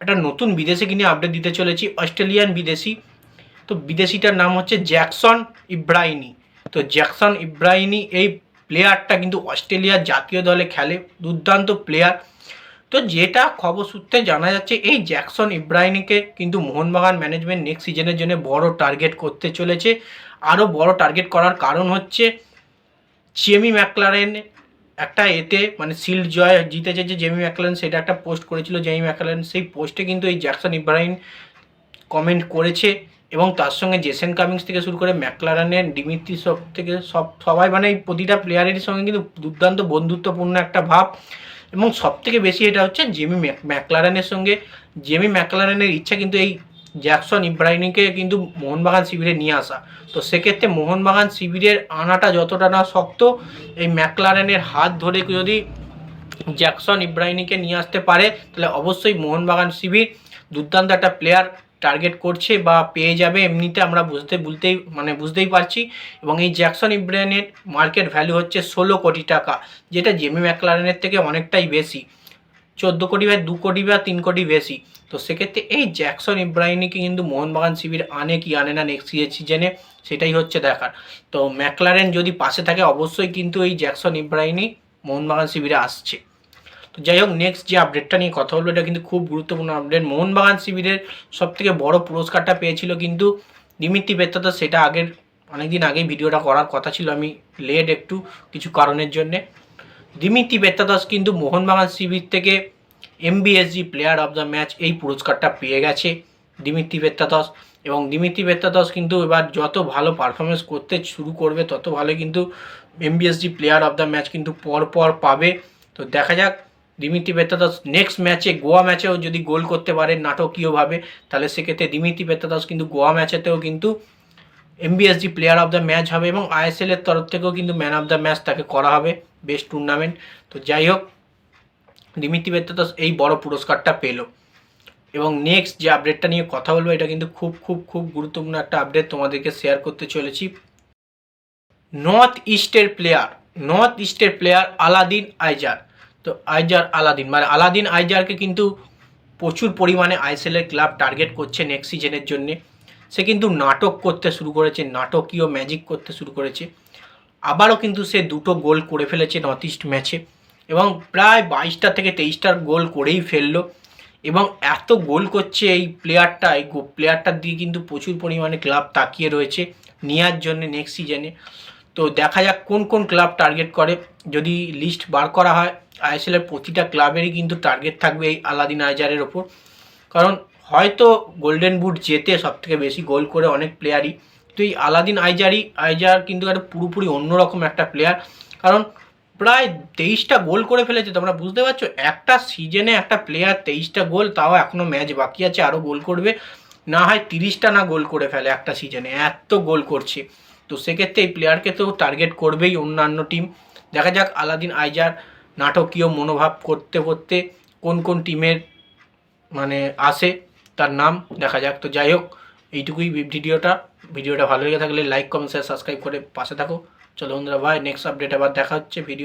একটা নতুন বিদেশিকে নিয়ে আপডেট দিতে চলেছি, অস্ট্রেলিয়ান বিদেশি। তো বিদেশিটার নাম হচ্ছে জ্যাকসন ইব্রাহিনি তো জ্যাকসন ইব্রাহিনি এই প্লেয়ারটা কিন্তু অস্ট্রেলিয়ার জাতীয় দলে খেলে, দুর্দান্ত প্লেয়ার তো যেটা খবর সূত্রে জানা যাচ্ছে, এই জ্যাকসন ইব্রাহিনিকে কিন্তু মোহনবাগান ম্যানেজমেন্ট নেক্সট সিজনের জন্য বড় টার্গেট করতে চলেছে। আরও বড় টার্গেট করার কারণ হচ্ছে চেমি ম্যাকলারেন একটা এতে মানে শিল্ড জয় জিতেছে যে জেমি ম্যাকলারেন সেটা একটা পোস্ট করেছিল। জেমি ম্যাকলারেন সেই পোস্টে কিন্তু এই জ্যাকসন ইব্রাহিম কমেন্ট করেছে এবং তার সঙ্গে জেসেন কামিংস থেকে শুরু করে ম্যাকলারানের, ডিমিত্রি সব থেকে সব, সবাই মানে প্রতিটা প্লেয়ারের সঙ্গে কিন্তু দুর্দান্ত বন্ধুত্বপূর্ণ একটা ভাব। এবং সব থেকে বেশি এটা হচ্ছে জেমি ম্যাকলারানের সঙ্গে। জেমি ম্যাকলারানের ইচ্ছা কিন্তু এই জ্যাকসন ইব্রাহিমকে কিন্তু মোহনবাগান শিবিরে নিয়ে আসা। তো সেক্ষেত্রে মোহনবাগান শিবিরের আনাটা যতটা না শক্ত, এই ম্যাকলারেনের হাত ধরে যদি জ্যাকসন ইব্রাহিমকে নিয়ে আসতে পারে, তাহলে অবশ্যই মোহনবাগান শিবির দুর্দান্ত একটা প্লেয়ার টার্গেট করছে বা পেয়ে যাবে এমনিতে আমরা বুঝতে, বুঝতেই মানে বুঝতেই পারছি। এবং এই জ্যাকসন ইব্রাহিমের মার্কেট ভ্যালু হচ্ছে ষোলো কোটি টাকা, যেটা জেমি ম্যাকলারেনের থেকে অনেকটাই বেশি। চোদ্দ কোটি বা দু কোটি বা তিন কোটি বেশি। তো সেক্ষেত্রে এই জ্যাকসন ইব্রাহিমকে কিন্তু মোহনবাগান শিবির আনে কি আনে না নেক্সট সিজনে সেটাই হচ্ছে দেখার। তো ম্যাকলারেন যদি পাশে থাকে, অবশ্যই কিন্তু এই জ্যাকসন ইব্রাহিমই মোহনবাগান শিবিরে আসছে। তো যাই হোক নেক্সট যে আপডেটটা নিয়ে কথা বলব, এটা কিন্তু খুব গুরুত্বপূর্ণ আপডেট মোহনবাগান শিবিরের সব থেকে বড় পুরস্কারটা পেয়েছিল কিন্তু নিমিত্তি বেত্তা সেটা আগের, অনেকদিন আগেই ভিডিওটা করার কথা ছিল। আমি লেট একটু কিছু কারণের জন্যে। দিমিত্রি বেত্তাদাস কিন্তু মোহনবাগান শিবির থেকে MBSG player of the match এই পুরস্কারটা পেয়ে গেছে দিমিত্রি বেত্তাদাস। এবং দিমিত্রি বেত্তাদাস কিন্তু এবার যত ভালো পারফরমেন্স করতে শুরু করবে, তত ভালো কিন্তু MBSG player of the match কিন্তু পর পর পাবে। তো দেখা যাক দিমিত্রি বেত্তাদাস নেক্সট ম্যাচে গোয়া ম্যাচেও যদি গোল করতে পারে নাটকীয়ভাবে, তাহলে সেক্ষেত্রে দিমিত্রি বেত্তাদাস কিন্তু গোয়া ম্যাচেতেও কিন্তু MBSG player of the match হবে এবং আইএসএলের তরফ থেকেও কিন্তু ম্যান অফ দ্য ম্যাচ তাকে করা হবে। Best tournament. তো যাই হোক দিমিত্রি বেত্তাদাস এই বড় পুরস্কারটা পেল। এবং নেক্সট যে আপডেটটা নিয়ে কথা বলব, এটা কিন্তু খুব খুব খুব গুরুত্বপূর্ণ একটা আপডেট তোমাদেরকে শেয়ার করতে চলেছি। নর্থ ইস্টের প্লেয়ার নর্থ ইস্টের প্লেয়ার আলাদিন আইজার। তো আইজার আলাদিন মানে আলাদিন আইজারকে কিন্তু প্রচুর পরিমাণে আইএসএলের ক্লাব টার্গেট করছে নেক্সট সিজনের জন্যে। সে কিন্তু নাটক করতে শুরু করেছে, নাটকীয় ম্যাজিক করতে শুরু করেছে। আবারও কিন্তু সে দুটো গোল করে ফেলেছে নর্থ ইস্ট ম্যাচে এবং প্রায় বাইশটা থেকে তেইশটার গোল করেই ফেলল এবং এত গোল করছে এই প্লেয়ারটা এই প্লেয়ারটার দিকে কিন্তু প্রচুর পরিমাণে ক্লাব তাকিয়ে রয়েছে নেওয়ার জন্য নেক্সট সিজনে তো দেখা যাক কোন কোন ক্লাব টার্গেট করে। যদি লিস্ট বার করা হয় আইএসএলের প্রতিটা ক্লাবেরই কিন্তু টার্গেট থাকবে এই আলাদিন আইজারের ওপর। কারণ হয়তো গোল্ডেন বুট জেতে সব থেকে বেশি গোল করে অনেক প্লেয়ারই তো এই আলাদিন আইজারই আইজার কিন্তু একটা পুরোপুরি অন্যরকম একটা প্লেয়ার কারণ প্রায় তেইশটা গোল করে ফেলেছে, তোমরা বুঝতে পারছ? একটা সিজনে একটা প্লেয়ার তেইশটা গোল, তাও এখনও ম্যাচ বাকি আছে আরও গোল করবে। না হয় তিরিশটা না গোল করে ফেলে একটা সিজনে এত গোল করছে। তো সেক্ষেত্রে এই প্লেয়ারকে তো টার্গেট করবেই অন্যান্য টিম দেখা যাক আলাদিন আইজার নাটকীয় মনোভাব করতে করতে কোন কোন টিমের মানে আসে, তার নাম দেখা যাক। তো যাই হোক এইটুকুই ভিডিওটা। ভিডিওটা ভালো লেগে থাকলে লাইক কমেন্ট শেয়ার সাবস্ক্রাইব করে পাশে থাকো। চলো বন্ধুরা ভাই নেক্সট আপডেট আবার দেখা হচ্ছে ভিডিও